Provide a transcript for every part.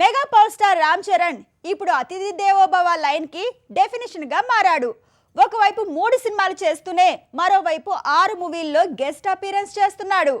Mega power star Ram Charan ఇప్పుడు అతిథి దేవోభవ లైన్కి డెఫినేషన్గా మారాడు. ఒకవైపు మూడు సినిమాలు చేస్తూనే మరోవైపు ఆరు మూవీల్లో గెస్ట్ అపీరెన్స్ చేస్తున్నాడు.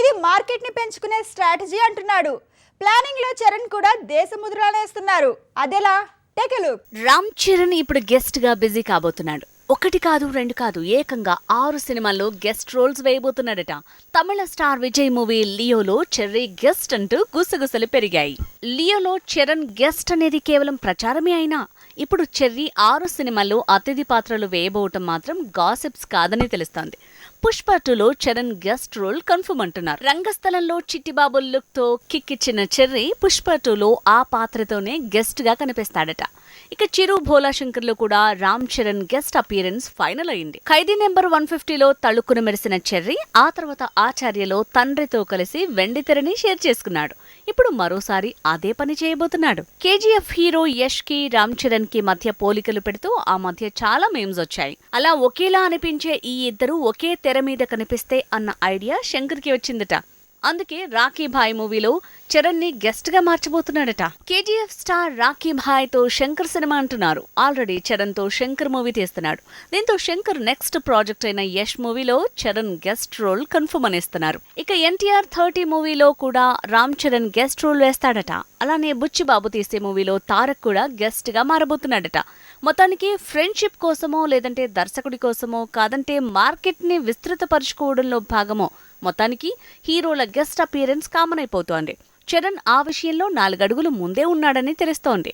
ఇది మార్కెట్ని పెంచుకునే స్ట్రాటజీ అంటున్నాడు. ప్లానింగ్లో చరణ్ కూడా దేశముద్రలేస్తున్నారు అదెలా? టెకలు రామ్ చరణ్ ఇప్పుడు గెస్ట్గా బిజీ కాబోతున్నాడు. ఒకటి కాదు రెండు కాదు ఏకంగా ఆరు సినిమాల్లో గెస్ట్ రోల్స్ వేయబోతున్నాడట. తమిళ స్టార్ విజయ్ మూవీ లియోలో చెర్రీ గెస్ట్ అంటూ గుసగుసలు పెరిగాయి. లియోలో చరణ్ గెస్ట్ అనేది కేవలం ప్రచారమే అయినా ఇప్పుడు చెర్రీ ఆరు సినిమాల్లో అతిథి పాత్రలు వేయబోవటం మాత్రం గాసిప్స్ కాదని తెలుస్తోంది. పుష్ప టూలో చరణ్ గెస్ట్ రోల్ కన్ఫర్మ్ అంటున్నారు. రంగస్థలంలో చిట్టిబాబు లుక్తో కిక్ ఇచ్చిన చెర్రీ పుష్ప టూలో ఆ పాత్రతోనే గెస్ట్గా కనిపిస్తాడట. ఇక చిరు భోలాశంకర్లో లో కూడా Ram Charan guest appearance final అయింది. ఖైదీ నెంబర్ వన్ ఫిఫ్టీలో తళుక్కున మెరిసిన చెర్రీ ఆ తర్వాత ఆచార్యలో తండ్రితో కలిసి వెండితెరని షేర్ చేసుకున్నాడు. ఇప్పుడు మరోసారి అదే పని చేయబోతున్నాడు. కేజీఎఫ్ హీరో యష్కి రామ్ చరణ్కి మధ్య పోలికలు పెడుతూ ఆ మధ్య చాలా మేమ్స్ వచ్చాయి. అలా ఒకేలా అనిపించే ఈ ఇద్దరు ఒకే తెర మీద కనిపిస్తే అన్న ఐడియా శంకర్కి వచ్చిందట. అందుకే రాఖీ భాయ్ మూవీలో చరణ్ని గెస్ట్గా మార్చబోతున్నాడట. కేజీఎఫ్ స్టార్ రాఖీ భాయ్తో శంకర్ సినిమా అంటున్నారు. ఆల్రెడీ చరణ్తో శంకర్ మూవీ తీస్తున్నాడు. దీంతో శంకర్ నెక్స్ట్ ప్రాజెక్ట్ అయిన యష్ మూవీలో చరణ్ గెస్ట్ రోల్ కన్ఫర్మ్ అనేస్తున్నారు. ఇక ఎన్టీఆర్ థర్టీ మూవీలో కూడా రామ్ చరణ్ గెస్ట్ రోల్ వేస్తాడట. అలానే బుచ్చిబాబు తీసే మూవీలో తారక్ కూడా గెస్ట్గా మారబోతున్నాడట. మొత్తానికి ఫ్రెండ్షిప్ కోసమో లేదంటే దర్శకుడి కోసమో కాదంటే మార్కెట్ని విస్తృతపరచుకోవడంలో విస్తృతపరుచుకోవడంలో భాగమో మొత్తానికి హీరోల గెస్ట్ అపియరెన్స్ కామన్ అయిపోతోంది. చరణ్ ఆ విషయంలో నాలుగడుగులు ముందే ఉన్నాడని తెలుస్తోంది.